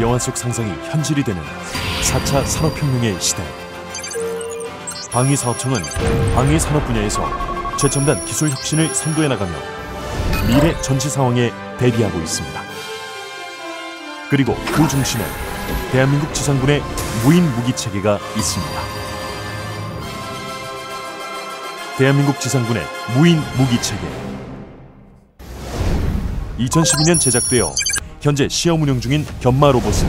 영화 속 상상이 현실이 되는 4차 산업혁명의 시대. 방위사업청은 방위산업 분야에서 최첨단 기술 혁신을 선도해 나가며 미래 전시 상황에 대비하고 있습니다. 그리고 그 중심에 대한민국 지상군의 무인 무기 체계가 있습니다. 대한민국 지상군의 무인 무기 체계. 2012년 제작되어 현재 시험 운영 중인 견마 로봇은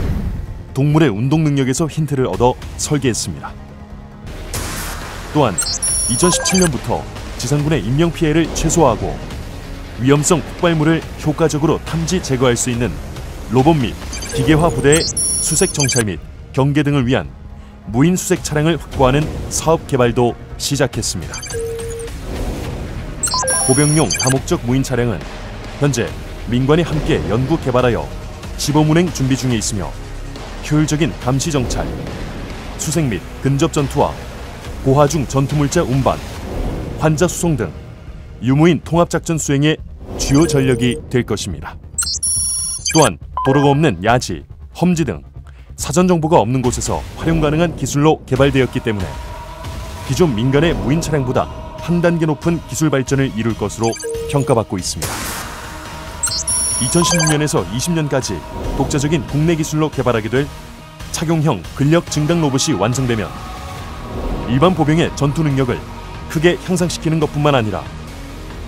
동물의 운동 능력에서 힌트를 얻어 설계했습니다. 또한 2017년부터 지상군의 인명 피해를 최소화하고 위험성 폭발물을 효과적으로 탐지 제거할 수 있는 로봇 및 기계화 부대의 수색 정찰 및 경계 등을 위한 무인 수색 차량을 확보하는 사업 개발도 시작했습니다. 보병용 다목적 무인 차량은 현재 민관이 함께 연구 개발하여 시범 운행 준비 중에 있으며 효율적인 감시 정찰, 수색 및 근접 전투와 고하중 전투물자 운반, 환자 수송 등 유무인 통합작전 수행의 주요 전력이 될 것입니다. 또한 도로가 없는 야지, 험지 등 사전 정보가 없는 곳에서 활용 가능한 기술로 개발되었기 때문에 기존 민간의 무인 차량보다 한 단계 높은 기술 발전을 이룰 것으로 평가받고 있습니다. 2016년에서 20년까지 독자적인 국내 기술로 개발하게 될 착용형 근력 증강 로봇이 완성되면 일반 보병의 전투 능력을 크게 향상시키는 것뿐만 아니라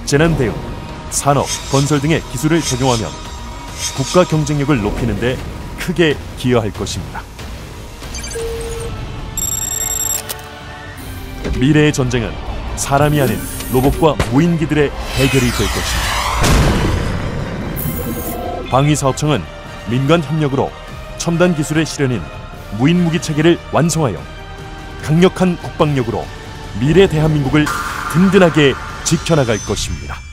재난 대응, 산업, 건설 등의 기술을 적용하면 국가 경쟁력을 높이는 데 크게 기여할 것입니다. 미래의 전쟁은 사람이 아닌 로봇과 무인기들의 대결이 될 것입니다. 방위사업청은 민간 협력으로 첨단 기술의 실현인 무인 무기 체계를 완성하여 강력한 국방력으로 미래 대한민국을 든든하게 지켜나갈 것입니다.